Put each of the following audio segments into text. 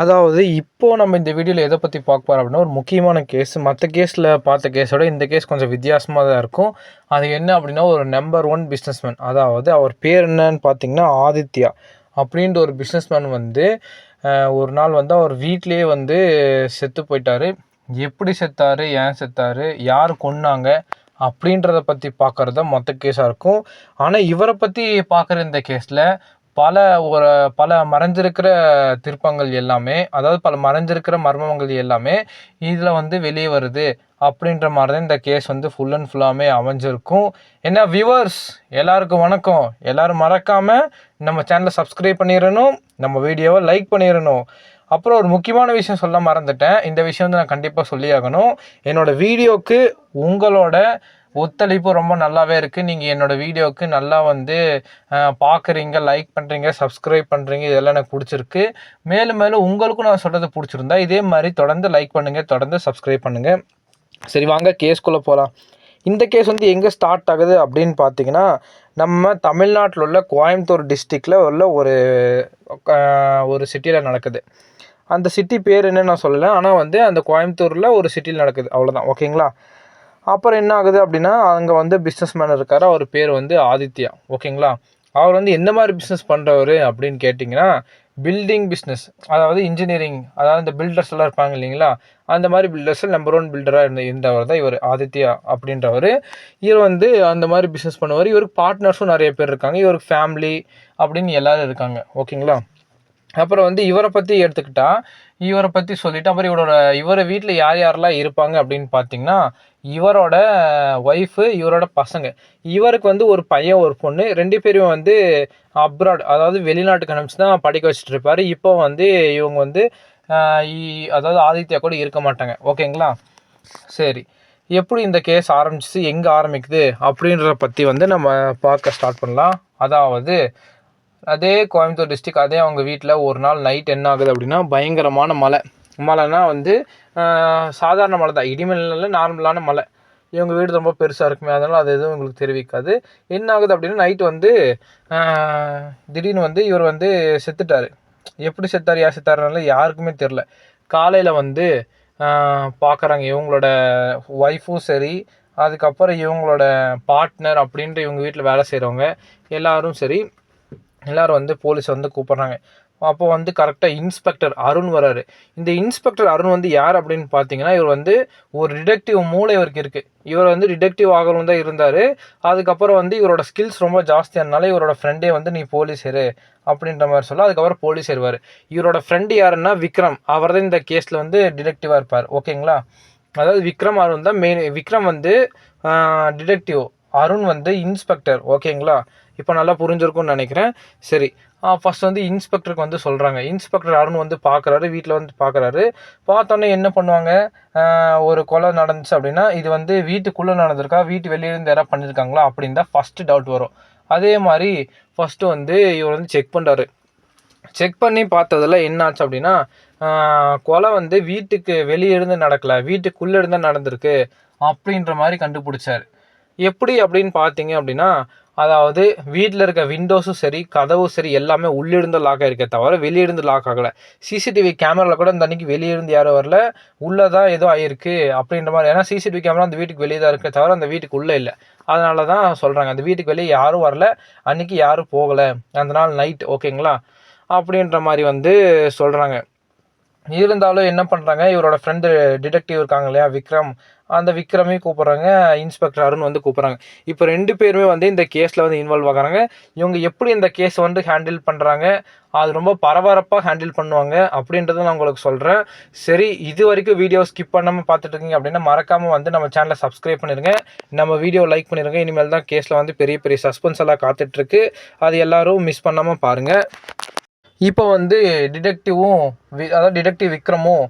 அதாவது இப்போது நம்ம இந்த வீடியோவில் எதை பற்றி பார்க்க போகிறோம் அப்படின்னா ஒரு முக்கியமான கேஸ் மற்ற கேஸில் பார்த்த கேஸோட இந்த கேஸ் கொஞ்சம் வித்தியாசமாக தான் இருக்கும். அது என்ன அப்படின்னா ஒரு நம்பர் ஒன் பிஸ்னஸ்மேன் அதாவது அவர் பேர் என்னன்னு பார்த்தீங்கன்னா ஆதித்யா அப்படின்ற ஒரு பிஸ்னஸ்மேன் வந்து ஒரு நாள் வந்து அவர் வீட்டிலே வந்து செத்து போயிட்டார். எப்படி செத்தார்? ஏன் செத்தாரு? யார் கொன்னாங்க? அப்படின்றத பற்றி பார்க்குறது தான் மொத்த கேஸாக இருக்கும். ஆனால் இவரை பற்றி பார்க்குற இந்த கேஸில் பல ஒரு பல மறைஞ்சிருக்கிற திருப்பங்கள் எல்லாமே அதாவது பல மறைஞ்சிருக்கிற மர்மங்கள் எல்லாமே இதில் வந்து வெளியே வருது. அப்படின்ற மாதிரி தான் இந்த கேஸ் வந்து ஃபுல் அண்ட் ஃபுல்லாமே அமைஞ்சிருக்கும். ஏன்னா வியூவர்ஸ் எல்லாருக்கும் வணக்கம். எல்லோரும் மறக்காமல் நம்ம சேனலை சப்ஸ்கிரைப் பண்ணிடணும் நம்ம வீடியோவை லைக் பண்ணிடணும் அப்புறம் ஒரு முக்கியமான விஷயம் சொல்ல மறந்துட்டேன். இந்த விஷயம் வந்து நான் கண்டிப்பாக சொல்லி ஆகணும் என்னோடய வீடியோக்கு உங்களோட ஒத்துழைப்பு ரொம்ப நல்லாவே இருக்குது நீங்கள் என்னோடய வீடியோவுக்கு நல்லா வந்து பார்க்குறீங்க லைக் பண்ணுறீங்க சப்ஸ்கிரைப் பண்ணுறீங்க இதெல்லாம் எனக்கு பிடிச்சிருக்கு. மேலும் மேலும் உங்களுக்கும் நான் சொல்கிறது பிடிச்சிருந்தா இதே மாதிரி தொடர்ந்து லைக் பண்ணுங்கள் தொடர்ந்து சப்ஸ்கிரைப் பண்ணுங்கள் சரி வாங்க கேஸ்குள்ளே போகலாம் இந்த கேஸ் வந்து எங்கே ஸ்டார்ட் ஆகுது அப்படின்னு பார்த்தீங்கன்னா நம்ம தமிழ்நாட்டில் உள்ள கோயம்புத்தூர் டிஸ்ட்ரிக்டில் உள்ள ஒரு ஒரு சிட்டியில் நடக்குது. அந்த சிட்டி பேர் என்ன நான் சொல்லலை. ஆனால் வந்து அந்த கோயம்புத்தூரில் ஒரு சிட்டியில் நடக்குது. அவ்வளோதான் ஓகேங்களா அப்புறம் என்ன ஆகுது அப்படின்னா அங்கே வந்து பிஸ்னஸ் மேன் இருக்கார். அவர் பேர் வந்து ஆதித்யா. ஓகேங்களா? அவர் வந்து எந்த மாதிரி பிஸ்னஸ் பண்ணுறவர் அப்படின்னு கேட்டிங்கன்னா பில்டிங் பிஸ்னஸ் அதாவது இன்ஜினியரிங் அதாவது இந்த பில்டர்ஸ் எல்லாம் இருப்பாங்க இல்லைங்களா? அந்த மாதிரி பில்டர்ஸில் நம்பர் ஒன் பில்டராக இருந்த இருந்தவர் தான் இவர் ஆதித்யா அப்படின்றவர். இவர் வந்து அந்த மாதிரி பிஸ்னஸ் பண்ணுவார். இவருக்கு பார்ட்னர்ஸும் நிறைய பேர் இருக்காங்க. இவருக்கு ஃபேமிலி அப்படின்னு எல்லோரும் இருக்காங்க. ஓகேங்களா? அப்புறம் வந்து இவரை பற்றி எடுத்துக்கிட்டா இவரை பற்றி சொல்லிட்டு அப்புறம் இவரோட இவரை வீட்டில் யார் யாரெல்லாம் இருப்பாங்க அப்படின்னு பார்த்தீங்கன்னா இவரோட ஒய்ஃபு இவரோட பசங்க. இவருக்கு வந்து ஒரு பையன் ஒரு பொண்ணு. ரெண்டு பேரும் வந்து அப்ராட் அதாவது வெளிநாட்டுக்கு அனுப்பிச்சு தான் படிக்க வச்சுட்டு இருப்பாரு. இப்போ வந்து இவங்க வந்து இ- அதாவது ஆதித்யா கூட இருக்க மாட்டாங்க. ஓகேங்களா? சரி. எப்படி இந்த கேஸ் ஆரம்பிச்சிச்சு எங்கே ஆரம்பிக்குது? அப்படின்றத பற்றி வந்து நம்ம பார்க்க ஸ்டார்ட் பண்ணலாம். அதாவது அதே கோயம்புத்தூர் டிஸ்ட்ரிக் அதே அவங்க வீட்டில் ஒரு நாள் நைட் என்ன ஆகுது அப்படின்னா பயங்கரமான மழை. மலைன்னா வந்து சாதாரண மலை தான். இடிமலையில் நார்மலான மலை இவங்க வீடு ரொம்ப பெருசாக இருக்குமே அதனால் அது எதுவும் உங்களுக்கு தெரிவிக்காது. என்ன ஆகுது அப்படின்னா நைட் வந்து திடீர்னு வந்து இவர் வந்து செத்துட்டார். எப்படி செத்தார் யார் செத்தாருனால யாருக்குமே தெரில காலையில் வந்து பார்க்குறாங்க இவங்களோட ஒய்ஃபும் சரி அதுக்கப்புறம் இவங்களோட பார்ட்னர் அப்படின்ட்டு இவங்க வீட்டில் வேலை செய்கிறவங்க எல்லோரும் சரி எல்லாரும் வந்து போலீஸ் வந்து கூப்பிட்றாங்க. அப்போ வந்து கரெக்டாக இன்ஸ்பெக்டர் அருண் வராரு. இந்த இன்ஸ்பெக்டர் அருண் வந்து யார் அப்படின்னு பார்த்தீங்கன்னா இவர் வந்து ஒரு டிடெக்டிவ் மூளை இவருக்கு இருக்குது இவர் வந்து டிடெக்டிவ் ஆகணும் தான் இருந்தார். அதுக்கப்புறம் வந்து இவரோட ஸ்கில்ஸ் ரொம்ப ஜாஸ்தியானால இவரோட ஃப்ரெண்டே வந்து நீ போலீஸ் இரு அப்படின்ற மாதிரி சொல்ல அதுக்கப்புறம் போலீஸ் ஏறுவார். இவரோட ஃப்ரெண்டு யாருன்னா விக்ரம். அவர் தான் இந்த கேஸில் வந்து டிடெக்டிவாக இருப்பார். ஓகேங்களா அதாவது விக்ரம் அருண் தான் மெயின் விக்ரம் வந்து டிடெக்டிவ் அருண் வந்து இன்ஸ்பெக்டர் ஓகேங்களா இப்போ நல்லா புரிஞ்சிருக்கும்னு நினைக்கிறேன். சரி. ஃபஸ்ட் வந்து இன்ஸ்பெக்டருக்கு வந்து சொல்கிறாங்க இன்ஸ்பெக்டர் அருண் வந்து பார்க்குறாரு வீட்டில் வந்து பார்க்குறாரு பார்த்தோன்னே என்ன பண்ணுவாங்க? ஒரு கொலை நடந்துச்சு அப்படின்னா இது வந்து வீட்டுக்குள்ளே நடந்திருக்கா? வீட்டு வெளியே இருந்து யாராவது பண்ணியிருக்காங்களா அப்படின்னு தான் ஃபஸ்ட்டு டவுட் வரும். அதே மாதிரி ஃபஸ்ட்டு வந்து இவர் வந்து செக் பண்ணுறாரு செக் பண்ணி பார்த்ததுல என்ன ஆச்சு அப்படின்னா கொலை வந்து வீட்டுக்கு வெளியே இருந்து நடக்கல வீட்டுக்குள்ளே இருந்து நடந்திருக்கு அப்படின்ற மாதிரி கண்டுபிடிச்சார். எப்படி அப்படின்னு பார்த்தீங்க அப்படின்னா அதாவது வீட்டில் இருக்க விண்டோஸும் சரி கதவும் சரி எல்லாமே உள்ளிருந்து லாக் ஆகிருக்கே தவிர வெளியிருந்து லாக் ஆகலை. சிசிடிவி கேமராவில் கூட இந்த அன்றைக்கி வெளியிருந்து யாரும் வரல. உள்ளே தான் ஏதோ ஆகிருக்கு அப்படின்ற மாதிரி. ஏன்னா சிசிடிவி கேமரா அந்த வீட்டுக்கு வெளியே தான் இருக்கே தவிர அந்த வீட்டுக்கு உள்ளே இல்லை. அதனால தான் சொல்கிறாங்க அந்த வீட்டுக்கு வெளியே யாரும் வரல. அன்னைக்கு யாரும் போகலை. அந்த நாள் நைட் ஓகேங்களா அப்படின்ற மாதிரி வந்து சொல்கிறாங்க இருந்தாலும் என்ன பண்ணுறாங்க இவரோட ஃப்ரெண்டு டிடெக்டிவ் இருக்காங்க இல்லையா விக்ரம். அந்த விக்ரமே கூப்பிட்றாங்க. இன்ஸ்பெக்டர் அருண் வந்து கூப்பிட்றாங்க. இப்போ ரெண்டு பேருமே வந்து இந்த கேஸில் வந்து இன்வால்வ் ஆகுறாங்க. இவங்க எப்படி இந்த கேஸ் வந்து ஹேண்டில் பண்ணுறாங்க அது ரொம்ப பரபரப்பாக ஹேண்டில் பண்ணுவாங்க அப்படின்றத நான் உங்களுக்கு சொல்கிறேன் சரி இது வரைக்கும் வீடியோ ஸ்கிப் பண்ணாமல் பார்த்துட்டு இருக்கீங்க அப்படின்னா மறக்காமல் வந்து நம்ம சேனலை சப்ஸ்கிரைப் பண்ணிடுங்க நம்ம வீடியோ லைக் பண்ணிடுங்க இனிமேல் தான் கேஸில் வந்து பெரிய பெரிய சஸ்பென்ஸ் எல்லாம் காத்துட்ருக்கு அது எல்லோரும் மிஸ் பண்ணாமல் பாருங்கள் இப்போ வந்து டிடெக்டிவும் வி- அதாவது டிடெக்டிவ் விக்ரமும்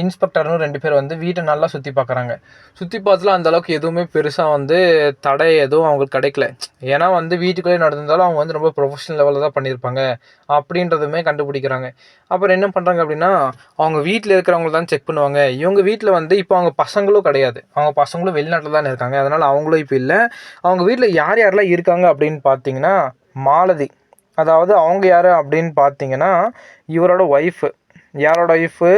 இன்ஸ்பெக்டரும் ரெண்டு பேர் வந்து வீட்டை நல்லா சுற்றி பார்க்குறாங்க சுற்றி பார்த்துல அந்த அளவுக்கு எதுவுமே பெருசாக வந்து தடை எதுவும் அவங்களுக்கு கிடைக்கல. ஏன்னா வந்து வீட்டுக்குள்ளே நடந்திருந்தாலும் அவங்க வந்து ரொம்ப ப்ரொஃபஷனல் லெவலில் தான் பண்ணியிருப்பாங்க. அப்படின்றதுமே கண்டுபிடிக்கிறாங்க. அப்புறம் என்ன பண்ணுறாங்க அப்படின்னா அவங்க வீட்டில் இருக்கிறவங்க தான் செக் பண்ணுவாங்க. இவங்க வீட்டில் வந்து இப்போ அவங்க பசங்களும் கிடையாது. அவங்க பசங்களும் வெளிநாட்டில் தான் இருக்காங்க. அதனால் அவங்களும் இப்போ இல்லை. அவங்க வீட்டில் யார் யாரெல்லாம் இருக்காங்க அப்படின்னு பார்த்தீங்கன்னா மாலதி. அதாவது அவங்க யார் அப்படின்னு பார்த்தீங்கன்னா இவரோட ஒய்ஃபு யாரோட ஒய்ஃபு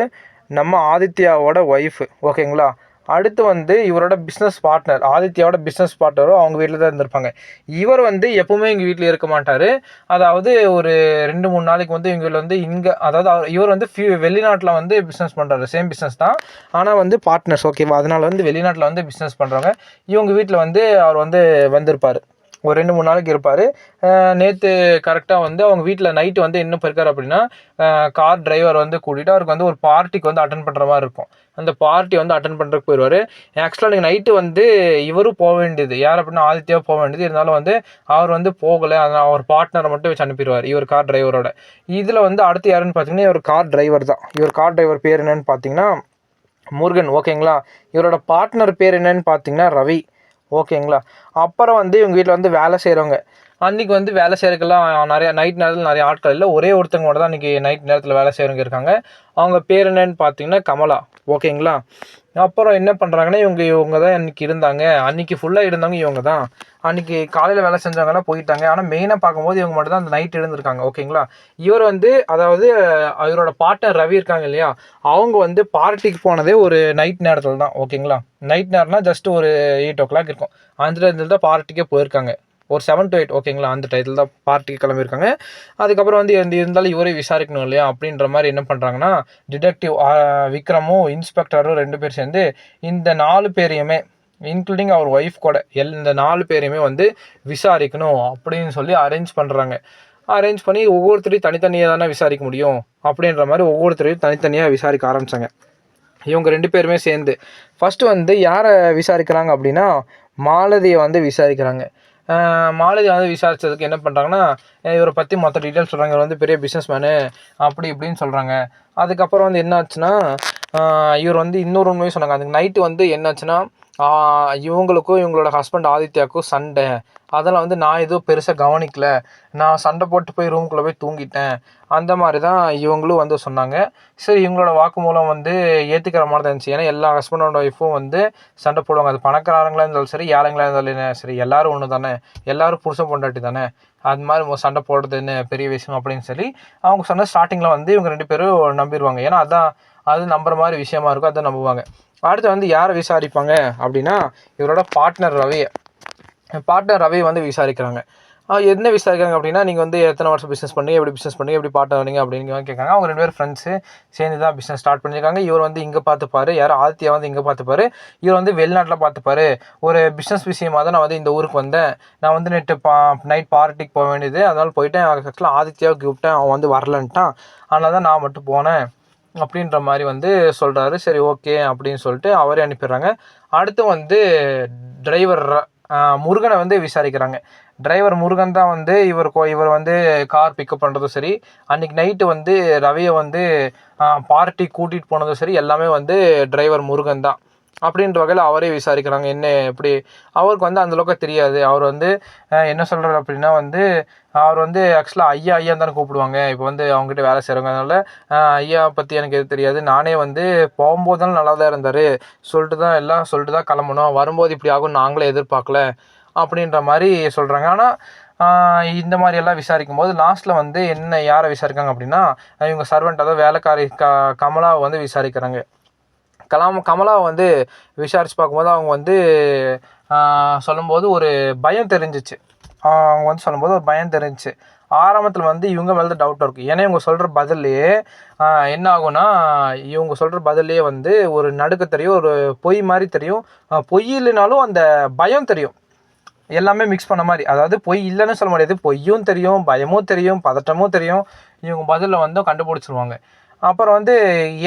நம்ம ஆதித்யாவோட ஒய்ஃபு ஓகேங்களா அடுத்து வந்து இவரோட பிஸ்னஸ் பார்ட்னர் ஆதித்யாவோட பிஸ்னஸ் பார்ட்னரும் அவங்க வீட்டில் தான் இருந்திருப்பாங்க. இவர் வந்து எப்பவுமே எங்கள் வீட்டில் இருக்க மாட்டார். அதாவது ஒரு ரெண்டு மூணு நாளைக்கு வந்து இவங்க வந்து இங்கே அதாவது அவர் இவர் வந்து ஃபியூ வெளிநாட்டில் வந்து பிஸ்னஸ் பண்ணுறாரு சேம் பிஸ்னஸ் தான். ஆனால் வந்து பார்ட்னர்ஸ் ஓகேவா அதனால் வந்து வெளிநாட்டில் வந்து பிஸ்னஸ் பண்ணுறாங்க இவங்க வீட்டில் வந்து அவர் வந்து வந்திருப்பார். ஒரு ரெண்டு மூணு நாளைக்கு இருப்பார். நேற்று கரெக்டாக வந்து அவங்க வீட்டில் நைட்டு வந்து என்ன போயிருக்காரு அப்படின்னா கார் டிரைவர் வந்து கூட்டிகிட்டு அவருக்கு வந்து ஒரு பார்ட்டிக்கு வந்து அட்டன் பண்ணுற மாதிரி இருக்கும். அந்த பார்ட்டி வந்து அட்டன் பண்ணுறதுக்கு போயிடுவார் ஆக்சுவலாக நீங்கள் நைட்டு வந்து இவரும் போக வேண்டியது யார் அப்படின்னா ஆதித்யா போக வேண்டியது. இருந்தாலும் வந்து அவர் வந்து போகலை அதனால் அவர் பார்ட்னரை மட்டும் வச்சு அனுப்பிடுவார் இவர் கார் டிரைவரோட இதில் வந்து அடுத்து யாருன்னு பார்த்தீங்கன்னா இவர் கார் டிரைவர் தான். இவர் கார் டிரைவர் பேர் என்னன்னு பார்த்தீங்கன்னா முருகன் ஓகேங்களா இவரோட பார்ட்னர் பேர் என்னன்னு பார்த்தீங்கன்னா ரவி. ஓகேங்களா? அப்புறம் வந்து இவங்க வீட்டில் வந்து வேலை செய்கிறவங்க அன்றைக்கி வந்து வேலை செய்கிறதுக்கெல்லாம் நிறையா நைட் நேரத்தில் நிறைய ஆட்கள் இல்லை. ஒரே ஒருத்தங்க மட்டும் தான் அன்றைக்கி நைட் நேரத்தில் வேலை செய்கிறவங்க இருக்காங்க. அவங்க பேர் என்னன்னு பார்த்தீங்கன்னா கமலா. ஓகேங்களா? அப்புறம் என்ன பண்ணுறாங்கன்னா இவங்க இவங்க தான் அன்றைக்கி இருந்தாங்க. அன்றைக்கி ஃபுல்லாக இருந்தவங்க இவங்க தான். அன்றைக்கி காலையில் வேலை செஞ்சவங்கலாம் போயிட்டாங்க. ஆனால் மெயினாக பார்க்கும்போது இவங்க மட்டும் தான் அந்த நைட் இருந்திருக்காங்க ஓகேங்களா இவர் வந்து அதாவது இவரோட பார்ட்னர் ரவி இருக்காங்க இல்லையா? அவங்க வந்து பார்ட்டிக்கு போனதே ஒரு நைட் நேரத்தில் தான். ஓகேங்களா நைட் நேரம்னா ஜஸ்ட் ஒரு எயிட் ஓ கிளாக் இருக்கும் அந்த தான் பார்ட்டிக்கே போயிருக்காங்க. ஒரு செவன் டு எயிட் ஓகேங்களா அந்த டைத்தில் தான் பார்ட்டிக்கு கிளம்பியிருக்காங்க. அதுக்கப்புறம் வந்து எந்த இருந்தாலும் இவரே விசாரிக்கணும் இல்லையா? அப்படின்ற மாதிரி என்ன பண்ணுறாங்கன்னா டிடெக்டிவ் விக்ரமும் இன்ஸ்பெக்டரும் ரெண்டு பேர் சேர்ந்து இந்த நாலு பேரையுமே இன்க்ளூடிங் அவர் ஒய்ஃப் கூட எல் இந்த நாலு பேரையுமே வந்து விசாரிக்கணும் அப்படின்னு சொல்லி அரேஞ்ச் பண்ணுறாங்க அரேஞ்ச் பண்ணி ஒவ்வொருத்தரையும் தனித்தனியாக தானே விசாரிக்க முடியும்? அப்படின்ற மாதிரி ஒவ்வொருத்தரையும் தனித்தனியாக விசாரிக்க ஆரம்பித்தாங்க இவங்க ரெண்டு பேருமே சேர்ந்து. ஃபஸ்ட்டு வந்து யாரை விசாரிக்கிறாங்க அப்படின்னா மாலதியை வந்து விசாரிக்கிறாங்க. மாலதி வந்து விசாரித்ததுக்கு என்ன பண்ணுறாங்கன்னா இவரை பற்றி மற்ற டீட்டெயில் சொல்கிறாங்க இவர் வந்து பெரிய பிஸ்னஸ் மேனு அப்படி இப்படின்னு சொல்கிறாங்க அதுக்கப்புறம் வந்து என்ன ஆச்சுன்னா இவர் வந்து இன்னொரு உண்மையும் சொன்னாங்க. அதுக்கு நைட்டு வந்து என்னாச்சுன்னா இவங்களுக்கும் இவங்களோட ஹஸ்பண்ட் ஆதித்யாவுக்கும் சண்டை. அதெல்லாம் வந்து நான் எதுவும் பெருசாக கவனிக்கல. நான் சண்டை போட்டு போய் ரூம்குள்ளே போய் தூங்கிட்டேன். அந்த மாதிரி தான் இவங்களும் வந்து சொன்னாங்க. சரி இவங்களோட வாக்குமூலம் வந்து ஏற்றுக்கிற மாதிரி தான் இருந்துச்சு. ஏன்னா எல்லா ஹஸ்பண்டோட ஒய்ஃபும் வந்து சண்டை போடுவாங்க. அது பணக்காரங்களாக இருந்தாலும் சரி ஏழைங்களாக இருந்தாலும் சரி எல்லோரும் ஒன்று தானே. எல்லோரும் புருஷன் பொண்டாட்டி தானே. அது மாதிரி சண்டை போடுறதுன்னு பெரிய விஷயம் அப்படின்னு சொல்லி அவங்க சொன்ன ஸ்டார்டிங்கில் வந்து இவங்க ரெண்டு பேரும் நம்பிடுவாங்க. ஏன்னா அதான் அது நம்புற மாதிரி விஷயமா இருக்கும் அதை நம்புவாங்க. அடுத்து வந்து யாரை விசாரிப்பாங்க அப்படின்னா இவரோட பார்ட்னர் ரவி. பார்ட்னர் ரவி வந்து விசாரிக்கிறாங்க. என்ன விசாரிக்கிறாங்க அப்படின்னா நீங்கள் வந்து எத்தனை வருஷம் பிஸ்னஸ் பண்ணி எப்படி பிஸ்னஸ் பண்ணி எப்படி பார்ட்னர் வரீங்க அப்படின்னு கேட்காங்க அவங்க ரெண்டு பேரும் ஃப்ரெண்ட்ஸு சேர்ந்து தான் பிஸ்னஸ் ஸ்டார்ட் பண்ணியிருக்காங்க. இவர் வந்து இங்கே பார்த்துப்பாரு. யார் ஆதித்யா வந்து இங்கே பார்த்துப்பாரு. இவர் வந்து வெளிநாட்டில் பார்த்துப்பாரு. ஒரு பிஸ்னஸ் விஷயமாக தான் நான் வந்து இந்த ஊருக்கு வந்தேன். நான் வந்து நெட்டு பா நைட் பார்ட்டிக்கு போக வேண்டியது. அதனால் போயிட்டேன். ஆக்சுவலாக ஆதித்யாவுக்கு கூப்பிட்டேன். அவன் வந்து வரலன்ட்டான். அதனால் தான் நான் மட்டும் போனேன். அப்படின்ற மாதிரி வந்து சொல்கிறாரு சரி ஓகே அப்படின்னு சொல்லிட்டு அவரே அனுப்பிடுறாங்க. அடுத்து வந்து டிரைவர் முருகனை வந்து விசாரிக்கிறாங்க. டிரைவர் முருகன் தான் வந்து இவர் இவர் வந்து கார் பிக்கப் பண்ணுறதும் சரி அன்றைக்கி நைட்டு வந்து ரவியை வந்து பார்ட்டி கூட்டிகிட்டு போனதும் சரி எல்லாமே வந்து டிரைவர் முருகன் தான். அப்படின்ற வகையில் அவரே விசாரிக்கிறாங்க. என்ன எப்படி? அவருக்கு வந்து அந்தளவுக்கு தெரியாது. அவர் வந்து என்ன சொல்கிறார் அப்படின்னா வந்து அவர் வந்து ஆக்சுவலாக ஐயா ஐயா தானே கூப்பிடுவாங்க. இப்போ வந்து அவங்ககிட்ட வேலை செய்கிறவங்க அதனால் ஐயா பற்றி எனக்கு எது தெரியாது. நானே வந்து போகும்போது தான் நல்லா தான் இருந்தார். சொல்லிட்டு தான் எல்லாம் சொல்லிட்டு தான் கிளம்பணும். வரும்போது இப்படி ஆகும் நாங்களே எதிர்பார்க்கல அப்படின்ற மாதிரி சொல்கிறாங்க ஆனால் இந்த மாதிரி எல்லாம் விசாரிக்கும் போது லாஸ்ட்டில் வந்து என்ன யாரை விசாரிக்காங்க அப்படின்னா இவங்க சர்வெண்ட் அதாவது வேலைக்காரி க கமலாவை வந்து விசாரிக்கிறாங்க. கலாம் கமலாவை வந்து விசாரித்து பார்க்கும்போது அவங்க வந்து சொல்லும்போது ஒரு பயம் தெரிஞ்சிச்சு. அவங்க வந்து சொல்லும்போது ஒரு பயம் தெரிஞ்சிச்சு. ஆரம்பத்தில் வந்து இவங்க மேலே தான் டவுட்டாக இருக்கும் ஏன்னா இவங்க சொல்கிற பதிலே என்ன ஆகும்னா இவங்க சொல்கிற பதிலே வந்து ஒரு நடுக்க தெரியும் ஒரு பொய் மாதிரி தெரியும். பொய் இல்லைனாலும் அந்த பயம் தெரியும். எல்லாமே மிக்ஸ் பண்ண மாதிரி. அதாவது பொய் இல்லைன்னு சொல்ல முடியாது. பொய்யும் தெரியும் பயமும் தெரியும் பதட்டமும் தெரியும். இவங்க பதிலில் வந்து கண்டுபிடிச்சிருவாங்க. அப்புறம் வந்து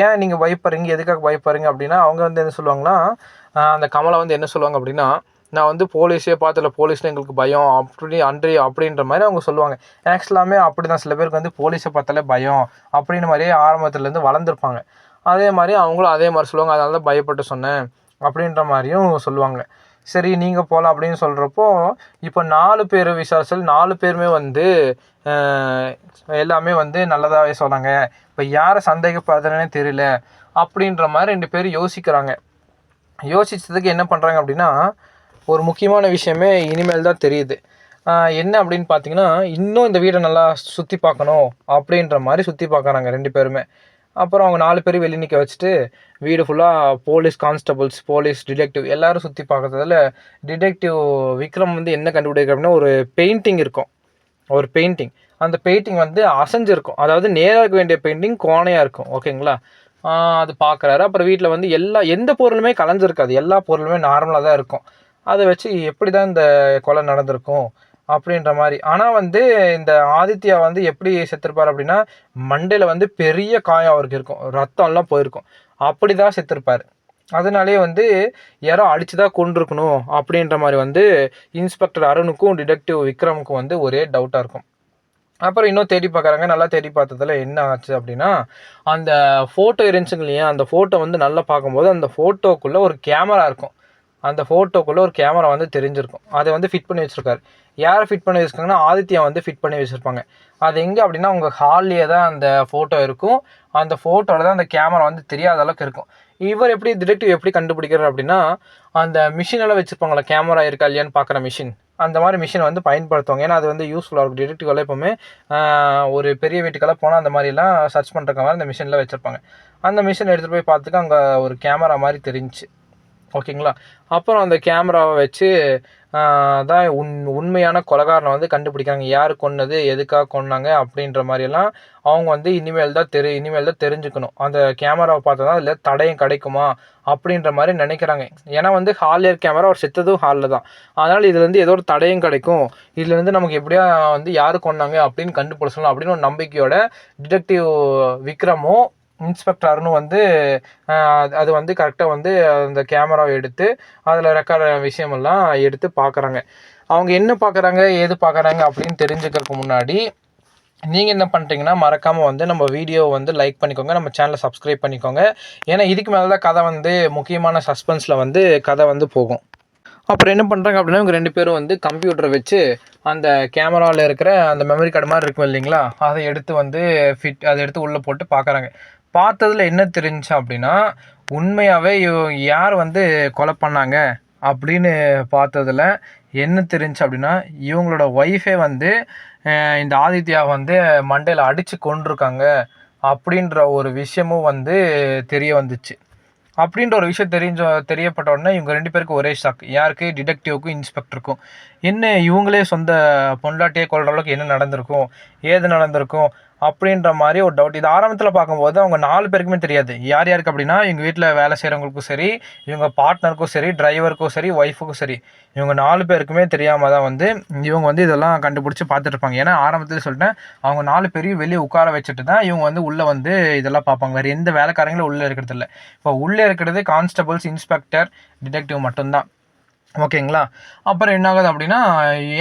ஏன் நீங்கள் பயப்படுறீங்க? எதுக்காக பயப்படுறீங்க? அப்படின்னா அவங்க வந்து என்ன சொல்லுவாங்கன்னா அந்த கமலை வந்து என்ன சொல்லுவாங்க அப்படின்னா நான் வந்து போலீஸே பார்த்தல போலீஸ்னு எங்களுக்கு பயம். அப்படி அன்றி அப்படின்ற மாதிரி அவங்க சொல்லுவாங்க. ஆக்சுவலாமே அப்படி தான் சில பேருக்கு வந்து போலீஸை பார்த்தாலே பயம் அப்படின்ற மாதிரியே ஆரம்பத்துலேருந்து வளர்ந்துருப்பாங்க. அதே மாதிரி அவங்களும் அதே மாதிரி சொல்லுவாங்க. அதனால தான் பயப்பட்டு சொன்னேன். அப்படின்ற மாதிரியும் சொல்லுவாங்க. சரி நீங்கள் போகலாம் அப்படின்னு சொல்கிறப்போ இப்போ நாலு பேர் விசாரிச்சல் நாலு பேருமே வந்து எல்லாமே வந்து நல்லதாகவே சொன்னாங்க. இப்போ யாரை சந்தேகப்படுறதுனே தெரியல அப்படின்ற மாதிரி ரெண்டு பேரும் யோசிக்கிறாங்க. யோசித்ததுக்கு என்ன பண்ணுறாங்க அப்படின்னா ஒரு முக்கியமான விஷயமே இனிமேல் தான் தெரியுது. என்ன அப்படின்னு பார்த்தீங்கன்னா இன்னும் இந்த வீடை நல்லா சுற்றி பார்க்கணும் அப்படின்ற மாதிரி சுற்றி பார்க்குறாங்க ரெண்டு பேருமே. அப்புறம் அவங்க நாலு பேர் வெளியே நிற்க வச்சுட்டு வீடு ஃபுல்லாக போலீஸ் கான்ஸ்டபிள்ஸ் போலீஸ் டிடெக்டிவ் எல்லோரும் சுற்றி பார்க்குறதுல டிடெக்டிவ் விக்ரம் வந்து என்ன கண்டுபிடிக்கிற அப்படின்னா ஒரு பெயிண்டிங் இருக்கும். ஒரு பெயிண்டிங் அந்த பெயிண்டிங் வந்து அசைஞ்சிருக்கும். அதாவது நேராக இருக்க வேண்டிய பெயிண்டிங் கோணையாக இருக்கும். ஓகேங்களா அது பார்க்குறாரு அப்புறம் வீட்டில் வந்து எல்லா எந்த பொருளுமே கலைஞ்சிருக்காது. எல்லா பொருளுமே நார்மலாக தான் இருக்கும். அதை வச்சு எப்படி தான் இந்த கொலை நடந்திருக்கும் அப்படின்ற மாதிரி. ஆனால் வந்து இந்த ஆதித்யா வந்து எப்படி செத்துருப்பார் அப்படின்னா மண்டையில் வந்து பெரிய காயம் அவருக்கு இருக்கும். ரத்தம்லாம் போயிருக்கும். அப்படி தான் செத்துருப்பார். அதனாலே வந்து யாரோ அடித்து தான் கொண்டிருக்கணும் அப்படின்ற மாதிரி வந்து இன்ஸ்பெக்டர் அருணுக்கும் டிடெக்டிவ் விக்ரமுக்கும் வந்து ஒரே டவுட்டாக இருக்கும். அப்புறம் இன்னும் தேடி பார்க்குறாங்க. நல்லா தேடி பார்த்ததில் என்ன ஆச்சு அப்படின்னா அந்த ஃபோட்டோ இருந்துச்சுங்க இல்லையா அந்த ஃபோட்டோ வந்து நல்லா பார்க்கும்போது அந்த ஃபோட்டோக்குள்ளே ஒரு கேமரா இருக்கும். அந்த ஃபோட்டோக்குள்ளே ஒரு கேமரா வந்து தெரிஞ்சிருக்கும். அதை வந்து ஃபிட் பண்ணி வச்சுருக்காரு. யாரை ஃபிட் பண்ணி வச்சுருக்காங்கன்னா ஆதித்யா வந்து ஃபிட் பண்ணி வச்சுருப்பாங்க. அது எங்கே அப்படின்னா உங்கள் ஹால்லேயே தான் அந்த ஃபோட்டோ இருக்கும். அந்த ஃபோட்டோவில் தான் அந்த கேமரா வந்து தெரியாத அளவுக்கு இருக்கும். இவர் எப்படி டிடெக்டிவ் எப்படி கண்டுபிடிக்கிறார் அப்படின்னா அந்த மிஷினெல்லாம் வச்சுருப்பாங்களா கேமரா இருக்கா இல்லையான்னு பார்க்குற மிஷின் அந்த மாதிரி மிஷின் வந்து பயன்படுத்துவாங்க. ஏன்னா அது வந்து யூஸ்ஃபுல்லாக இருக்கும். டிடெக்டிவ்லாம் எப்போவுமே ஒரு பெரிய வீட்டுக்கெல்லாம் போனால் அந்த மாதிரிலாம் சர்ச் பண்ணுறக்க மாதிரி அந்த மிஷினில் வச்சுருப்பாங்க. அந்த மிஷின் எடுத்துகிட்டு போய் பார்த்துக்க அங்கே ஒரு கேமரா மாதிரி தெரிஞ்சுச்சு. ஓகேங்களா? அப்புறம் அந்த கேமராவை வச்சு தான் உண் உண்மையான கொலகாரனை வந்து கண்டுபிடிக்கிறாங்க. யார் கொன்னது எதுக்காக கொன்னாங்க அப்படின்ற மாதிரியெல்லாம் அவங்க வந்து இனிமேல் தான் தெரி இனிமேல் தான் தெரிஞ்சுக்கணும். அந்த கேமராவை பார்த்தா தான் அதில் தடையும் கிடைக்குமா அப்படின்ற மாதிரி நினைக்கிறாங்க. ஏன்னா வந்து ஹாலியர் கேமரா ஒரு செத்ததும் ஹாலில் தான். அதனால் இதுலேருந்து ஏதோ ஒரு தடையும் கிடைக்கும். இதுலேருந்து நமக்கு எப்படியா வந்து யார் கொன்னாங்க அப்படின்னு கண்டுபிடிச்சலாம் அப்படின்னு ஒரு நம்பிக்கையோட டிடெக்டிவ் விக்ரமும் இன்ஸ்பெக்டர் அருணும் வந்து அது- அது வந்து கரெக்டாக வந்து அந்த கேமராவை எடுத்து அதில் ரெக்கார்ட் விஷயமெல்லாம் எடுத்து பார்க்குறாங்க அவங்க என்ன பார்க்குறாங்க ஏது பார்க்குறாங்க அப்படின்னு தெரிஞ்சுக்கிறதுக்கு முன்னாடி நீங்கள் என்ன பண்ணுறீங்கன்னா மறக்காமல் வந்து நம்ம வீடியோ வந்து லைக் பண்ணிக்கோங்க நம்ம சேனலை சப்ஸ்கிரைப் பண்ணிக்கோங்க. ஏன்னா இதுக்கு மேலே தான் கதை வந்து முக்கியமான சஸ்பென்ஸில் வந்து கதை வந்து போகும். அப்புறம் என்ன பண்ணுறாங்க அப்படின்னா இவங்க ரெண்டு பேரும் வந்து கம்ப்யூட்டரை வச்சு அந்த கேமராவில் இருக்கிற அந்த மெமரி கார்டு மாதிரி இருக்கும் இல்லைங்களா அதை எடுத்து வந்து ஃபிட் அதை எடுத்து உள்ளே போட்டு பார்க்குறாங்க பார்த்ததில் என்ன தெரிஞ்சுச்சு அப்படின்னா உண்மையாகவே யார் வந்து கொலை பண்ணாங்க அப்படின்னு பார்த்ததுல என்ன தெரிஞ்சு அப்படின்னா இவங்களோட ஒய்ஃபே வந்து இந்த ஆதித்யா வந்து மண்டையில் அடித்து கொண்டிருக்காங்க அப்படின்ற ஒரு விஷயமும் வந்து தெரிய வந்துச்சு. அப்படின்ற ஒரு விஷயம் தெரிஞ்ச தெரியப்பட்ட உடனே இவங்க ரெண்டு பேருக்கும் ஒரே ஷாக் யாருக்கு? டிடெக்டிவ்க்கும் இன்ஸ்பெக்டருக்கும் என்ன இவங்களே சொந்த பொண்டாட்டியே கொள்கிற அளவுக்கு என்ன நடந்திருக்கும்? ஏது நடந்திருக்கும்? அப்படின்ற மாதிரி ஒரு டவுட் இது ஆரம்பத்தில் பார்க்கும்போது அவங்க நாலு பேருக்குமே தெரியாது. யார் யாருக்கு அப்படின்னா எங்கள் வீட்டில் வேலை செய்கிறவங்களுக்கும் சரி இவங்க பார்ட்னருக்கும் சரி டிரைவருக்கும் சரி ஒய்ஃபுக்கும் சரி இவங்க நாலு பேருக்குமே தெரியாமல் தான் வந்து இவங்க வந்து இதெல்லாம் கண்டுபிடிச்சி பார்த்துட்ருப்பாங்க ஏன்னா ஆரம்பத்தில் சொல்லிட்டேன் அவங்க நாலு பேரையும் வெளியே உட்கார வச்சுட்டு தான் இவங்க வந்து உள்ளே வந்து இதெல்லாம் பார்ப்பாங்க. வேறு எந்த வேலைக்காரங்களும் உள்ளே இருக்கிறது இல்லை. இப்போ உள்ளே இருக்கிறது கான்ஸ்டபிள்ஸ் இன்ஸ்பெக்டர் டிடெக்டிவ் மட்டும்தான். ஓகேங்களா? அப்புறம் என்ன ஆகுது அப்படின்னா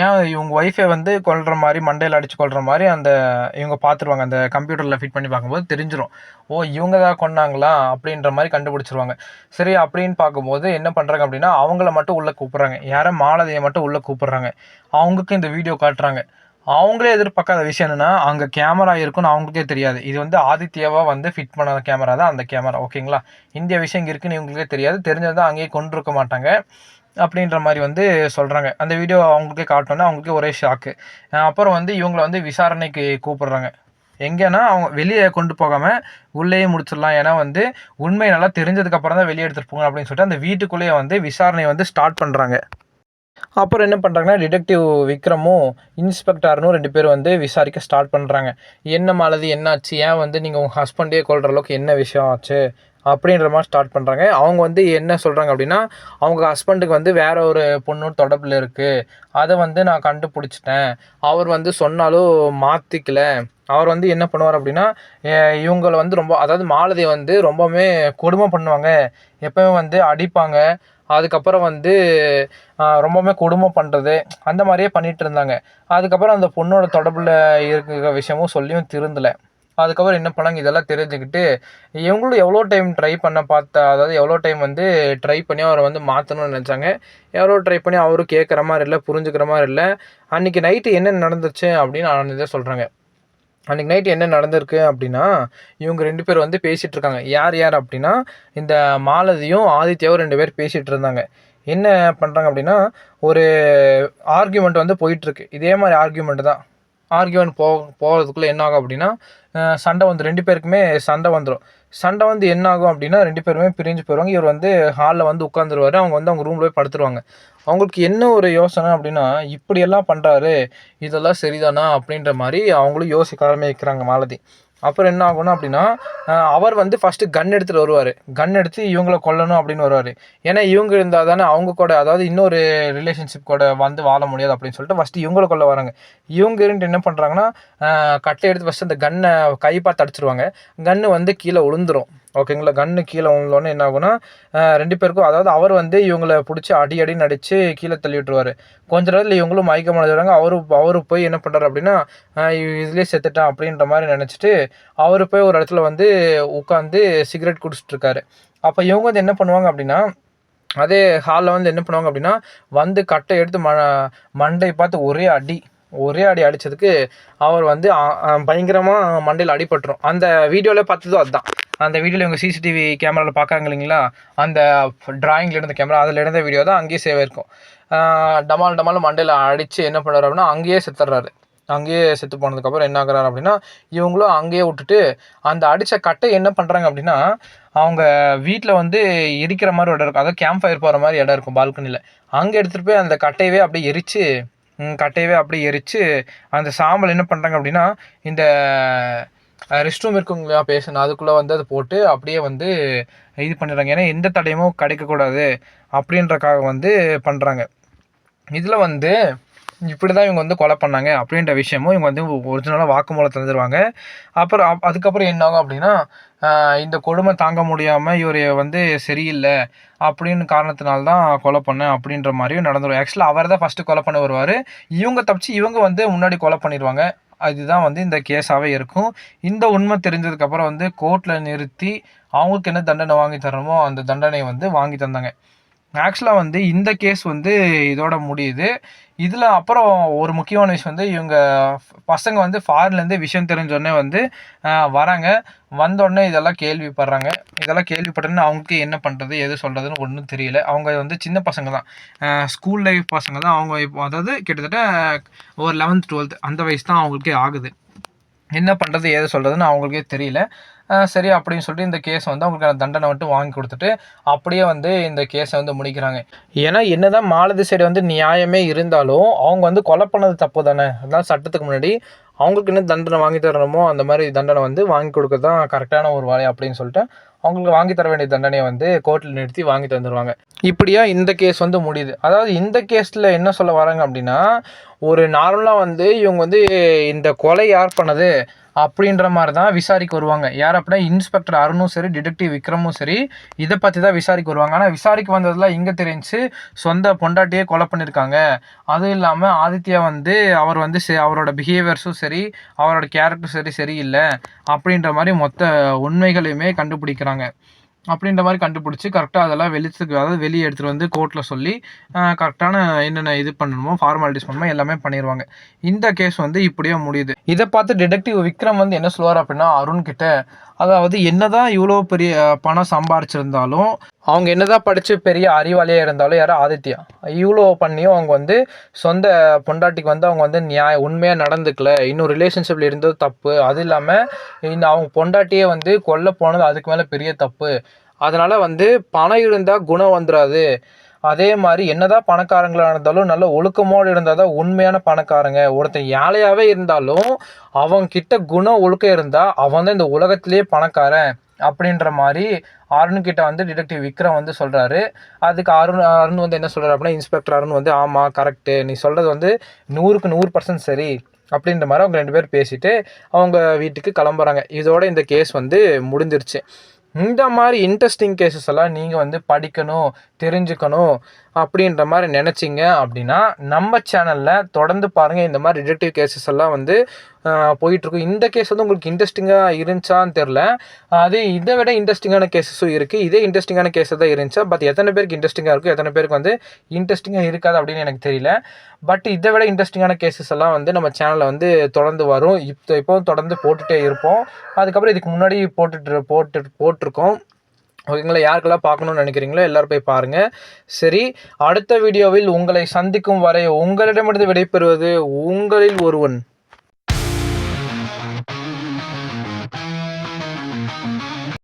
ஏன் இவங்க ஒய்ஃபை வந்து கொல்கிற மாதிரி மண்டையில் அடித்து கொள்கிற மாதிரி அந்த இவங்க பார்த்துருவாங்க அந்த கம்ப்யூட்டரில் ஃபிட் பண்ணி பார்க்கும்போது தெரிஞ்சிடும் ஓ இவங்க தான் கொன்னாங்களா? அப்படின்ற மாதிரி கண்டுபிடிச்சிருவாங்க. சரி அப்படின்னு பார்க்கும்போது என்ன பண்ணுறாங்க அப்படின்னா அவங்கள மட்டும் உள்ளே கூப்பிட்றாங்க. யாரை மாலதியை மட்டும் உள்ளே கூப்பிட்றாங்க. அவங்களுக்கு இந்த வீடியோ காட்டுறாங்க. அவங்களே எதிர்பார்க்காத விஷயம் என்னென்னா அங்கே கேமரா இருக்குன்னு அவங்களுக்கே தெரியாது. இது வந்து ஆதித்யாவாக வந்து ஃபிட் பண்ண கேமரா தான் அந்த கேமரா ஓகேங்களா? இந்திய விஷயம் இங்கே இருக்குன்னு இவங்களுக்கே தெரியாது. தெரிஞ்சது அங்கேயே கொண்டு இருக்க மாட்டாங்க. அப்படின்ற மாதிரி வந்து சொல்கிறாங்க அந்த வீடியோ அவங்களுக்கே காட்டோன்னா அவங்களுக்கே ஒரே ஷாக்கு அப்புறம் வந்து இவங்களை வந்து விசாரணைக்கு கூப்பிடுறாங்க. எங்கேன்னா அவங்க வெளியே கொண்டு போகாமல் உள்ளேயே முடிச்சிடலாம். ஏன்னா வந்து உண்மை நல்லா தெரிஞ்சதுக்கப்புறம் தான் வெளியே எடுத்துகிட்டு போங்க அப்படின்னு சொல்லிட்டு அந்த வீட்டுக்குள்ளேயே வந்து விசாரணையை வந்து ஸ்டார்ட் பண்ணுறாங்க அப்புறம் என்ன பண்ணுறாங்கன்னா டிடெக்டிவ் விக்ரமும் இன்ஸ்பெக்டர்னும் ரெண்டு பேரும் வந்து விசாரிக்க ஸ்டார்ட் பண்ணுறாங்க என்ன மாலது என்னாச்சு? ஏன் வந்து நீங்கள் உங்கள் ஹஸ்பண்டே கொள்கிற அளவுக்கு என்ன விஷயம் ஆச்சு? அப்படின்ற மாதிரி ஸ்டார்ட் பண்ணுறாங்க அவங்க வந்து என்ன சொல்கிறாங்க அப்படின்னா அவங்க ஹஸ்பண்டுக்கு வந்து வேற ஒரு பொண்ணு தொடர்பில் இருக்குது அதை வந்து நான் கண்டுபிடிச்சிட்டேன். அவர் வந்து சொன்னாலும் மாற்றிக்கல அவர் வந்து என்ன பண்ணுவார் அப்படின்னா இவங்களை இவங்கள வந்து ரொம்ப அதாவது மாலதி வந்து ரொம்பவுமே கொடுமை பண்ணுவாங்க. எப்பவுமே வந்து அடிப்பாங்க. அதுக்கப்புறம் வந்து ரொம்பவுமே கொடுமை பண்ணுறது அந்த மாதிரியே பண்ணிகிட்டு இருந்தாங்க. அதுக்கப்புறம் அந்த பொண்ணோட தொடர்பில் இருக்கிற விஷயமும் சொல்லியும் திருந்தலை. அதுக்கப்புறம் என்ன பண்ணாங்க இதெல்லாம் தெரிஞ்சுக்கிட்டு இவங்களும் எவ்வளோ டைம் ட்ரை பண்ண பார்த்தா அதாவது எவ்வளோ டைம் வந்து ட்ரை பண்ணி அவரை வந்து மாற்றணும்னு நினச்சாங்க. எவ்வளோ ட்ரை பண்ணி அவரும் கேட்குற மாதிரி இல்லை புரிஞ்சுக்கிற மாதிரி இல்லை. அன்றைக்கி நைட்டு என்ன நடந்துச்சு அப்படின்னு ஆனந்தே சொல்கிறாங்க அன்றைக்கி நைட்டு என்ன நடந்திருக்கு அப்படின்னா இவங்க ரெண்டு பேர் வந்து பேசிகிட்டு இருக்காங்க. யார் யார் அப்படின்னா இந்த மாலதியும் ஆதித்யாவும் ரெண்டு பேர் பேசிகிட்டு இருந்தாங்க. என்ன பண்ணுறாங்க அப்படின்னா ஒரு ஆர்கியூமெண்ட் வந்து போயிட்டுருக்கு இதே மாதிரி ஆர்கியூமெண்ட் தான். ஆர்கியூமெண்ட் போ போகிறதுக்குள்ளே என்ன ஆகும் அப்படின்னா சண்டை வந்து ரெண்டு பேருக்குமே சண்டை வந்துடும் சண்டை வந்து என்ன ஆகும் அப்படின்னா ரெண்டு பேருமே பிரிஞ்சு போயிடுவாங்க. இவர் வந்து ஹாலில் வந்து உட்காந்துருவாரு அவங்க வந்து அவங்க ரூமில் போய் படுத்துருவாங்க. அவங்களுக்கு என்ன ஒரு யோசனை அப்படின்னா இப்படியெல்லாம் பண்ணுறாரு இதெல்லாம் சரிதானா அப்படின்ற மாதிரி அவங்களும் யோசிக்க ஆரம்பிக்கிறாங்க மாலதி. அப்புறம் என்ன ஆகும்னா அப்படின்னா அவர் வந்து ஃபஸ்ட்டு கன் எடுத்துகிட்டு வருவார். கன் எடுத்து இவங்களை கொல்லணும் அப்படின்னு வருவார். ஏன்னா இவங்க இருந்தால் தானே அவங்க கூட அதாவது இன்னொரு ரிலேஷன்ஷிப் கூட வந்து வாழ முடியாது அப்படின்னு சொல்லிட்டு ஃபஸ்ட்டு இவங்கள கொல்ல வராங்க. இவங்க இருந்து என்ன பண்ணுறாங்கன்னா கட்டை எடுத்து ஃபஸ்ட்டு அந்த கன்னை கை பார்த்து கன்று வந்து கீழே விழுந்துரும் ஓகேங்களா கன்று கீழே விழுந்தோடனே என்ன ஆகும்னா ரெண்டு பேருக்கும் அதாவது அவர் வந்து இவங்களை பிடிச்சி அடி அடி நடித்து கீழே தள்ளி விட்டுருவார் கொஞ்ச நேரத்தில் இவங்களும் மயக்கம் அடைஞ்சிடுறாங்க அவரு அவரு போய் என்ன பண்ணுறாரு அப்படின்னா இவ இதுலேயே செத்துட்டான் அப்படின்ற மாதிரி நினச்சிட்டு அவர் போய் ஒரு இடத்துல வந்து உட்காந்து சிகரெட் குடிச்சிட்ருக்காரு அப்போ இவங்க வந்து என்ன பண்ணுவாங்க அப்படின்னா அதே ஹாலில் வந்து என்ன பண்ணுவாங்க அப்படின்னா வந்து கட்டை எடுத்து ம மண்டை பார்த்து ஒரே அடி ஒரே அடி அடித்ததுக்கு அவர் வந்து பயங்கரமாக மண்டையில் அடிபட்டுரும். அந்த வீடியோவில் பார்த்ததும் அதுதான். அந்த வீடியோவில் இவங்க சிசிடிவி கேமராவில் பார்க்குறாங்க இல்லைங்களா? அந்த டிராயிங்கில் இருந்த கேமரா அதில் இருந்த வீடியோ தான் அங்கேயே சேவை இருக்கும் டமால் டமால் மண்டையில் அடித்து என்ன பண்ணுறாரு அப்படின்னா அங்கேயே செத்துடுறாரு அங்கேயே செத்து போனதுக்கப்புறம் என்ன ஆகுறாரு அப்படின்னா இவங்களும் அங்கேயே விட்டுட்டு அந்த அடித்த கட்டை என்ன பண்ணுறாங்க அப்படின்னா அவங்க வீட்டில் வந்து எரிக்கிற மாதிரி இடம் இருக்கும். அதாவது கேம்ப் ஃபயர் போகிற மாதிரி இடம் இருக்கும் பால்கனியில் அங்கே எடுத்துகிட்டு போய் அந்த கட்டையவே அப்படியே எரித்து கட்டையவே அப்படியே எரித்து அந்த சாம்பல் என்ன பண்ணுறாங்க அப்படின்னா இந்த ரெஸ்ட் ரூம் இருக்குங்களா பேசணும் அதுக்குள்ளே வந்து அதை போட்டு அப்படியே வந்து இது பண்ணிடுறாங்க. ஏன்னா எந்த தடையுமும் கிடைக்கக்கூடாது அப்படின்றக்காக வந்து பண்ணுறாங்க இதில் வந்து இப்படி தான் இவங்க வந்து கொலை பண்ணாங்க அப்படின்ற விஷயமும் இவங்க வந்து ஒரிஜினலாக வாக்குமூலம் தந்துடுவாங்க அப்புறம் அப்- அதுக்கப்புறம் என்ன ஆகும் அப்படின்னா இந்த கொடுமை தாங்க முடியாமல் இவர் வந்து சரியில்லை அப்படின்னு காரணத்தினால தான் கொலை பண்ணேன் அப்படின்ற மாதிரியும் நடந்துடும் ஆக்சுவலாக அவர் தான் ஃபஸ்ட்டு கொலை பண்ண வருவார். இவங்க தப்பிச்சு இவங்க வந்து முன்னாடி கொலை பண்ணிடுவாங்க. அதுதான் வந்து இந்த கேஸாகவே இருக்கும். இந்த உண்மை தெரிஞ்சதுக்கப்புறம் வந்து கோர்ட்டில் நிறுத்தி அவங்களுக்கு என்ன தண்டனை வாங்கி தரணுமோ அந்த தண்டனை வந்து வாங்கி தந்தாங்க. ஆக்சுவலாக வந்து இந்த கேஸ் வந்து இதோட முடியுது. இதில் அப்புறம் ஒரு முக்கியமான விஷயம் வந்து இவங்க பசங்க வந்து ஃபாரின்லேருந்து விஷயம் தெரிஞ்சோடனே வந்து வராங்க. வந்தோடனே இதெல்லாம் கேள்விப்படுறாங்க. இதெல்லாம் கேள்விப்பட்டோன்னு அவங்களுக்கு என்ன பண்ணுறது எது சொல்கிறதுன்னு ஒன்றும் தெரியல. அவங்க வந்து சின்ன பசங்க தான். ஸ்கூல் லைஃப் பசங்க தான். அவங்க இப்போ அதாவது கிட்டத்தட்ட ஒரு லெவன்த் டுவெல்த் அந்த வயசு தான் அவங்களுக்கே ஆகுது. என்ன பண்ணுறது ஏது சொல்கிறதுன்னு அவங்களுக்கே தெரியல. சரி அப்படின்னு சொல்லிட்டு இந்த கேஸ் வந்து அவங்களுக்கு தண்டனை மட்டும் வாங்கி கொடுத்துட்டு அப்படியே வந்து இந்த கேஸை வந்து முடிக்கிறாங்க. ஏன்னா என்னதான் மாலதி சைடு வந்து நியாயமே இருந்தாலும் அவங்க வந்து கொலை பண்ணது தப்பு தானே? அதான் சட்டத்துக்கு முன்னாடி அவங்களுக்கு என்ன தண்டனை வாங்கி தரணுமோ அந்த மாதிரி தண்டனை வந்து வாங்கி கொடுக்க தான் கரெக்டான ஒரு வேலை அப்படின்னு சொல்லிட்டு அவங்களுக்கு வாங்கி தர வேண்டிய தண்டனையை வந்து கோர்ட்டில் நிறுத்தி வாங்கி தந்துடுவாங்க இப்படியா இந்த கேஸ் வந்து முடியுது. அதாவது இந்த கேஸில் என்ன சொல்ல வராங்க அப்படின்னா ஒரு நார்மலாக வந்து இவங்க வந்து இந்த கொலை யார் பண்ணது அப்படின்ற மாதிரி தான் விசாரிக்க வருவாங்க. யார் அப்படின்னா இன்ஸ்பெக்டர் அருணும் சரி டிடெக்டிவ் விக்ரமும் சரி இதை பற்றி தான் விசாரிக்க வருவாங்க. ஆனால் விசாரிக்க வந்ததெல்லாம் இங்கே தெரிஞ்சு சொந்த பொண்டாட்டியே கொலை பண்ணியிருக்காங்க அதுவும் இல்லாமல் ஆதித்யா வந்து அவர் வந்து சே அவரோட பிஹேவியர்ஸும் சரி அவரோட கேரக்டர் சரி சரியில்லை அப்படின்ற மாதிரி மொத்த உண்மைகளையுமே கண்டுபிடிக்கிறாங்க. அப்படின்ற மாதிரி கண்டுபிடிச்சி கரெக்டாக அதெல்லாம் வெளிச்சத்துக்கு அதாவது வெளியே எடுத்துகிட்டு வந்து கோர்ட்டில் சொல்லி கரெக்டான என்னென்ன இது பண்ணணுமோ ஃபார்மாலிட்டிஸ் பண்ணணுமோ எல்லாமே பண்ணிடுவாங்க இந்த கேஸ் வந்து இப்படியே முடியுது. இதை பார்த்து டிடெக்டிவ் விக்ரம் வந்து என்ன சொல்லுவார் அப்படின்னா அருண் கிட்ட அதாவது என்னதான் இவ்வளோ பெரிய பணம் சம்பாரிச்சிருந்தாலும் அவங்க என்னதான் படித்து பெரிய அறிவாளியாக இருந்தாலும் யாரும் ஆதித்யா. இவ்வளோ பண்ணியும் அவங்க வந்து சொந்த பொண்டாட்டிக்கு வந்து அவங்க வந்து நியாய உண்மையாக நடந்துக்கல. இன்னும் ரிலேஷன்ஷிப்பில் இருந்தது தப்பு. அது இல்லாமல் இந்த அவங்க பொண்டாட்டியே வந்து கொல்ல போனது அதுக்கு மேலே பெரிய தப்பு. அதனால் வந்து பணம் இருந்தால் குணம் வந்துடாது அதே மாதிரி என்னதான் பணக்காரங்களாக இருந்தாலும் நல்ல ஒழுக்கமோடு இருந்தால் தான் உண்மையான பணக்காரங்க. ஒருத்தன் ஏழையாகவே இருந்தாலும் அவங்க கிட்ட குணம் ஒழுக்கம் இருந்தால் அவன் தான் இந்த உலகத்திலேயே பணக்காரன். அப்படின்ற மாதிரி அருண் கிட்ட வந்து டிடெக்டிவ் விக்ரம் வந்து சொல்கிறாரு அதுக்கு அருண் அருண் வந்து என்ன சொல்கிறாரு அப்படின்னா இன்ஸ்பெக்டர் அருண் வந்து ஆமாம் கரெக்டு நீ சொல்கிறது வந்து நூறுக்கு நூறு பர்சன்ட் சரி. அப்படின்ற மாதிரி அவங்க ரெண்டு பேர் பேசிட்டு அவங்க வீட்டுக்கு கிளம்புறாங்க. இதோட இந்த கேஸ் வந்து முடிஞ்சிருச்சு. இந்த மாதிரி இன்ட்ரெஸ்டிங் கேசஸ் எல்லாம் நீங்கள் வந்து படிக்கணும். தெரிஞ்சுக்கணும் அப்படின்ற மாதிரி நினச்சிங்க அப்படின்னா நம்ம சேனலில் தொடர்ந்து பாருங்கள் இந்த மாதிரி ரிலேட்டிவ் கேசஸ் எல்லாம் வந்து போயிட்டுருக்கும் இந்த கேஸ் வந்து உங்களுக்கு இன்ட்ரெஸ்டிங்காக இருந்துச்சான்னு தெரில அது இதை விட இன்ட்ரெஸ்டிங்கான கேசஸும் இருக்குது இதே இன்ட்ரெஸ்டிங்கான கேஸ் தான் இருந்துச்சா. பட் எத்தனை பேருக்கு இன்ட்ரெஸ்டிங்காக இருக்கும் எத்தனை பேருக்கு வந்து இன்ட்ரெஸ்டிங்காக இருக்காது அப்படின்னு எனக்கு தெரியல. பட் இதை விட இன்ட்ரெஸ்டிங்கான கேசஸ் எல்லாம் வந்து நம்ம சேனலில் வந்து தொடர்ந்து வரும். இப்போ இப்போவும் தொடர்ந்து போட்டுகிட்டே இருப்போம். அதுக்கப்புறம் இதுக்கு முன்னாடி போட்டுட்டு போட்டு போட்டிருக்கோம். ஓகேங்களா? யாருக்கெல்லாம் பார்க்கணும்னு நினைக்கிறீங்களோ எல்லோரும் போய் பாருங்கள் சரி அடுத்த வீடியோவில் உங்களை சந்திக்கும் வரை உங்களிடமிருந்து விடைபெறுவது உங்களில் ஒருவன்.